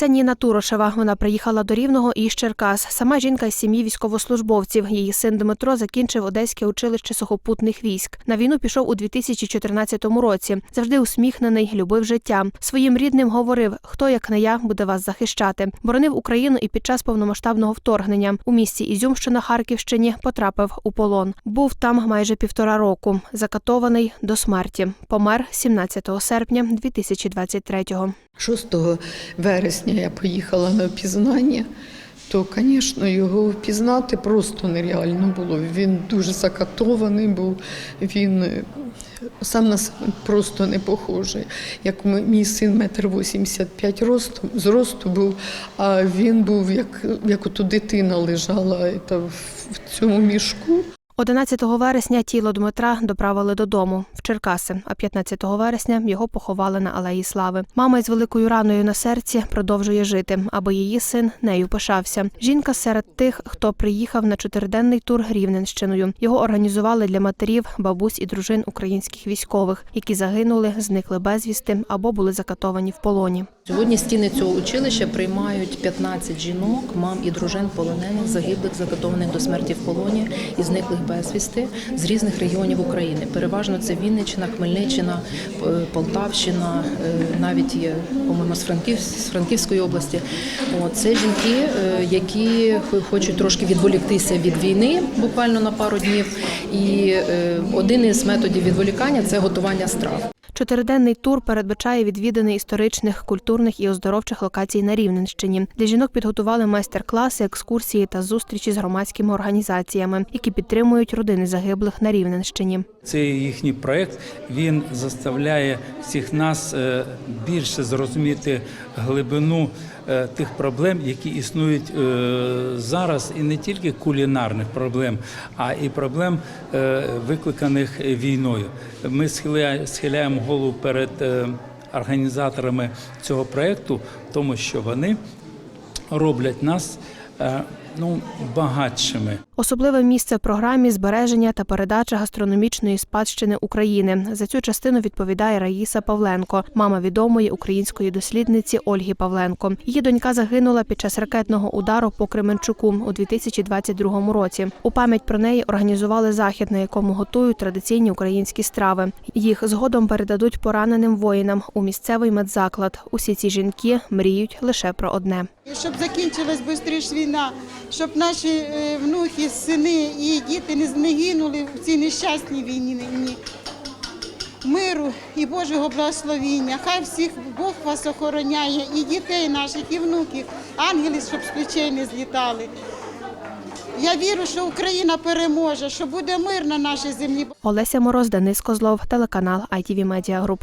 Це Ніна Турошева. Вона приїхала до Рівного із Черкас. Сама жінка із сім'ї військовослужбовців. Її син Дмитро закінчив Одеське училище сухопутних військ. На війну пішов у 2014 році. Завжди усміхнений, любив життя. Своїм рідним говорив: хто як не я буде вас захищати. Боронив Україну і під час повномасштабного вторгнення у місті Ізюм, що на Харківщині, потрапив у полон. Був там майже півтора року. Закатований до смерті. Помер 17 серпня 2023-го. 6 вересня я поїхала на впізнання, то, звісно, його впізнати просто нереально було. Він дуже закатований був, він е, сам на себе просто не похожий. Як мій син метр 85 росту, зросту був, а він був як, як ото дитина лежала в цьому мішку. 11 вересня тіло Дмитра доправили додому в Черкаси, а 15 вересня його поховали на Алеї Слави. Мама із великою раною на серці продовжує жити, аби її син нею пишався. Жінка серед тих, хто приїхав на чотириденний тур Рівненщиною. Його організували для матерів, бабусь і дружин українських військових, які загинули, зникли безвісти або були закатовані в полоні. Сьогодні стіни цього училища приймають 15 жінок, мам і дружин полонених, загиблих, закатованих до смерті в полоні і зниклих безвісти з різних регіонів України. Переважно це Вінниччина, Хмельниччина, е, Полтавщина, е, навіть є, по-моєму, з, Франків, з Франківської області. Це жінки, е, які хочуть трошки відволіктися від війни, буквально на пару днів. І один із методів відволікання це готування страв. Чотириденний тур передбачає відвідини історичних, культурних і оздоровчих локацій на Рівненщині. Для жінок підготували майстер-класи, екскурсії та зустрічі з громадськими організаціями, які підтримують родини загиблих на Рівненщині. Цей їхній проект він заставляє всіх нас е, більше зрозуміти глибину тих проблем, які існують е, зараз, і не тільки кулінарних проблем, а і проблем, е, викликаних війною. Ми схиляємо голову перед е, організаторами цього проекту, тому що вони роблять нас е, ну, багатшими. Особливе місце в програмі збереження та передача гастрономічної спадщини України. За цю частину відповідає Раїса Павленко, мама відомої української дослідниці Ольги Павленко. Її донька загинула під час ракетного удару по Кременчуку у 2022 році. У пам'ять про неї організували захід, на якому готують традиційні українські страви. Їх згодом передадуть пораненим воїнам у місцевий медзаклад. Усі ці жінки мріють лише про одне. Щоб закінчилась швидше війна, щоб наші е, внуки, сини і діти не загинули в цій нещасній війні. Миру і Божого благословіння. Хай всіх Бог вас охороняє, і дітей наших, і внуків, ангели, щоб з плечей не злітали. Я вірю, що Україна переможе, що буде мир на нашій землі. Олеся Мороз, Денис Козлов, телеканал ITV Media Group.